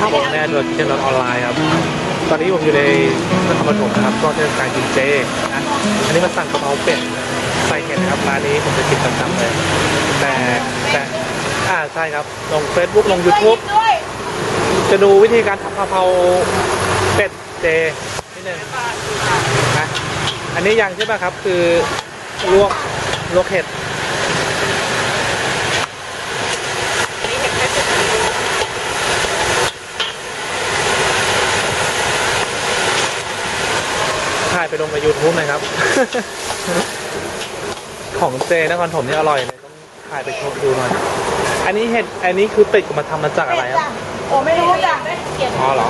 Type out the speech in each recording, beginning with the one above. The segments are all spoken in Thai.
ของแน่ด้วยที่เราออนไลน์ครับ ตอนนี้ผมอยู่ในนครปฐมนะครับ ก็เทศกาลกินเจนะอันนี้มาสั่งกะเพราเป็ดใส่เห็ดนะครับร้านนี้ผมจะกินประจำเลย แต่แต่อ่าใช่ครับ ลง Facebook ลง YouTube จะดูวิธีการทำกะเพราเป็ดเจนิดนึงนะอันนี้ยังใช่ป่ะครับ คือลวกลวกเห็ด ไปลงใน YouTube หน่อยครับ ของเจนครถมนี่อร่อยเลยต้องถ่ายไปชมดูหน่อย อันนี้เห็ด อันนี้คือเป็ดมาทำมาจากอะไรครับ โอ้ไม่รู้จ้ะอ๋อเหรอ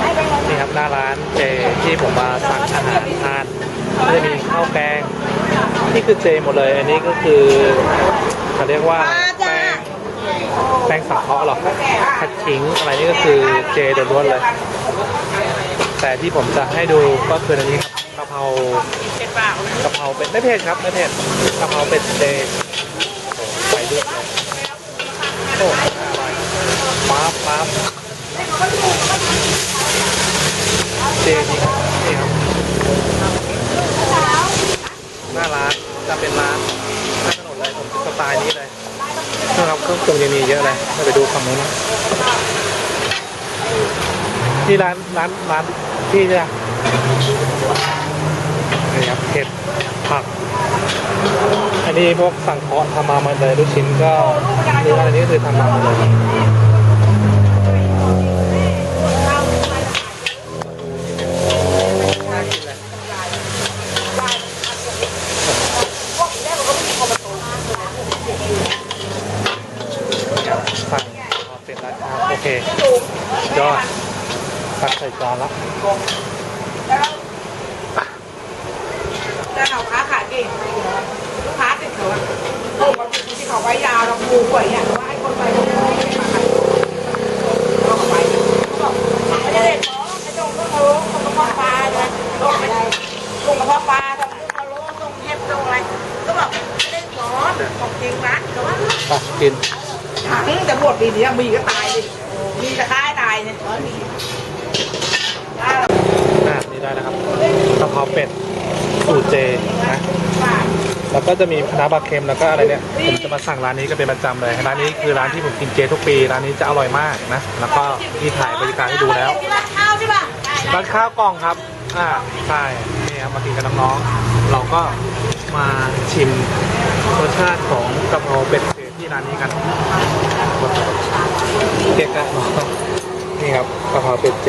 ให้ไปเลยนี่ครับหน้าร้านเจที่ผมมาสั่งอาหารทานก็จะมีข้าวแกง นี่คือเจหมดเลย อันนี้ก็คือเขาเรียกว่าแป้งแป้งสังเคราะห์เหรอผัดขิงอะไรนี่ก็คือเจล้วนๆเลย แต่ที่ผมจะให้ดูก็คืออันนี้ครับ กะเพราเป็นเปล่ากะเพราเป็ดไม่เผ็ดครับไม่เผ็ดกะเพราเป็ดเจใส่ด้วยโอ้ปั๊บปั๊บเจจริงนี่ครับหน้าร้านจะเป็นร้านหน้าถนนเลยผมสไตล์นี้เลยนะครับเครื่องปรุงยังมีเยอะเลยเราไปดูฝั่งนู้นนะที่ร้านร้านร้านที่จะนี่ครับ เห็ดผัก อันนี้พวกสั่งเคาะทำมาหมาเลยลูกชิ้นก็เนื้ออันนี้คือทำมาหมดเลยน่ากินเลยสั่งพอเสร็จแล้วโอเคยอดตักใส่จานละ แต่ เราค้าขายเก่งลูกค้าติดเขาอะโอ้บางทีที่เขาไว้ยาวเราปูกว่าอย่างว่าให้คนไปเขาไม่ได้มาขายเราเอาไปเขาบอกไม่ได้เด็ดหรอไอ้ตรงก็เขาเขาก็พ่อปลาเลยลงไปลงกับพ่อปลาทำลูกเขาโล้ตรงเห็บตรงอะไรก็บอกไม่ได้หรอของจริงนะแต่ว่าตักกินถังจะบวชปีนี้มีก็ตายดิมีจะฆ่าให้ตายเนี่ยมีอ่านี่ได้นะครับกะเพราเป็ด สูตรเจนะแล้วก็จะมีคณะน้าปลาเค็มแล้วก็อะไรเนี่ยผมจะมาสั่งร้านนี้ก็เป็นประจำเลยร้านนี้คือร้านที่ผมกินเจทุกปีร้านนี้จะอร่อยมากนะแล้วก็ที่ถ่ายบรรยากาศให้ดูแล้วร้านข้าวกล่องครับอ่าใช่นี่ครับมากินกับน้องๆเราก็มาชิมรสชาติของกะเพราเป็ดเจที่ร้านนี้กันเก๊กอะนี่ครับกะเพราเป็ดเจ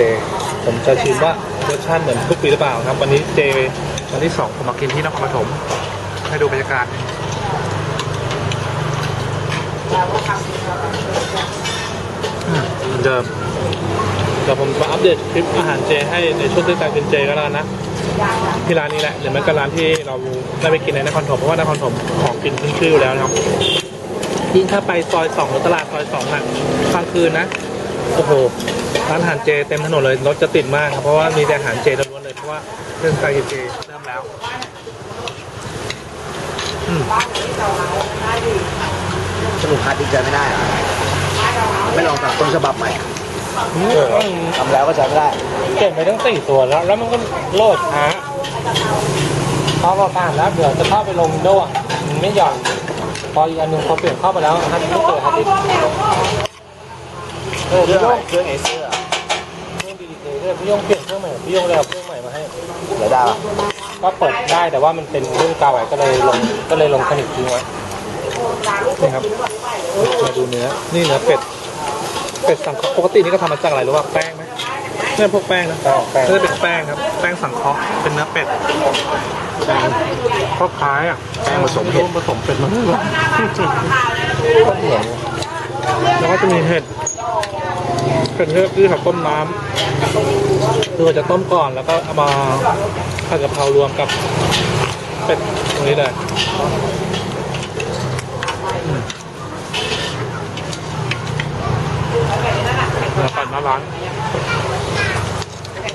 ผมจะชิมว่ารสชาติเหมือนทุกปีหรือเปล่าครับ วันนี้เจ วันที่สองผมมากินที่นครปฐมให้ดูบรรยากาศเหมือนเดิมเดี๋ยวผมมาอัปเดตคลิปอาหารเจให้ในช่วงเทศกาลกินเจก็แล้วนะที่ร้านนี้แหละหรือไม่ก็ร้านที่เราได้ไปกินในนครปฐมเพราะว่านครปฐมของกินขึ้นชื่ออยู่แล้วนะครับยิ่งถ้าไปซอยสองหรือตลาดซอยสองอะกลางคืนนะโอ้โหร้านอาหารเจเต็มถนนเลยรถจะติดมากครับเพราะว่ามีแต่อาหารเจ เลยเพราะว่าเรื่องการกินเจเริ่มแล้วอืมสรุปพาร์ทดีใจไม่ได้เหรอไม่ลองสั่งต้นฉบับใหม่ทำแล้วก็ใช้ไม่ได้เก็บไปทั้งสี่ตัวแล้ว แล้วมันก็โหลดช้าพอประกาศแล้วเดี๋ยวจะเข้าไปลงด้วยมันไม่หย่อน พออีกอันหนึ่งพอเปลี่ยนเข้าไปแล้วฮัทไม่เจอฮัทดิเออเครื่พี่องโยใหม่งเครื่องเอเซอร์เครื่องดีดีเลยพี่โยงเปลี่ยน เครื่องใหม่พี่โยงเลยเอาเครื่องใหม่มาให้เหลือได้ปะก็เปิดได้แต่ว่ามันเป็นรุ่นเก่าไว้ก็เลยลงก็เลยลงคนิกทิ้งไว้นี่ครับมาดูเนื้อ นี่เนื้อเป็ด เป็ดสังเคราะห์ปกตินี่ก็ทำมาจากอะไรรู้ป่ะแป้งไหมเนี่ยพวกแป้งนะก็จะเป็นแป้งครับ แป้งสังเคราะห์เป็นเนื้อเป็ดก็คล้ายอะแป้งผสมเห็ด ผสมเป็ดมาด้วยก็เหมือนแล้วก็จะมีเห็ดเห็ดที่เขาต้มน้ำ คือจะต้มก่อนแล้วก็เอามาผัดกะเพรารวมกับเป็ดตรงนี้เลยอืมแล้วปั่นหน้าร้าน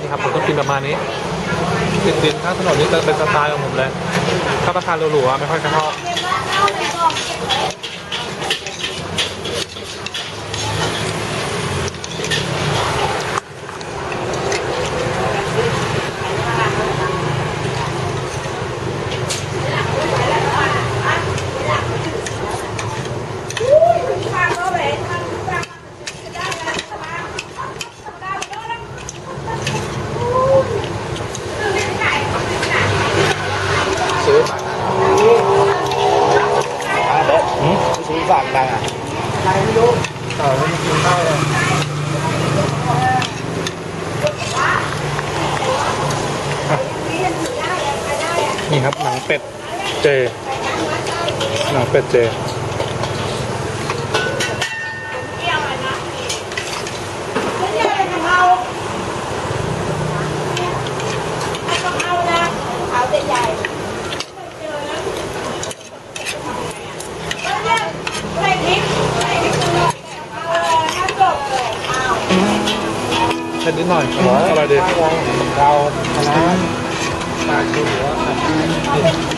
นี่ครับผมต้องกินประมาณนี้ติดดินข้างถนนนี่จะเป็นสไตล์ของผมเลย ถ้าราคาหรูๆอะไม่ค่อยชอบ ได้อะ อะไรไม่รู้ ต่อแล้วมากินข้าวเลยนี่ครับหนังเป็ดเจ หนังเป็ดเจ ไม่ใช่อะไรกะเพราไอ้กะเพรานะเอาแต่ใหญ่แล้วเนี่ยใส่พริกใส่พริกตลอด เอาน้ำตกเลยเอาเผ็ดนิดหน่อยอร่อยอร่อยดีเราคณะปลาชูหัว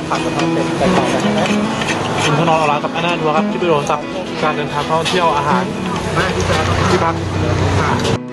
ผัดกะเพราเป็ดใส่ต่อกันใช่ไหมคุณทนอนเอร้ากับอันน่าดูครับที่ไปโดนสับการเดินทางท่องเที่ยวอาหารมาที่จะที่พัก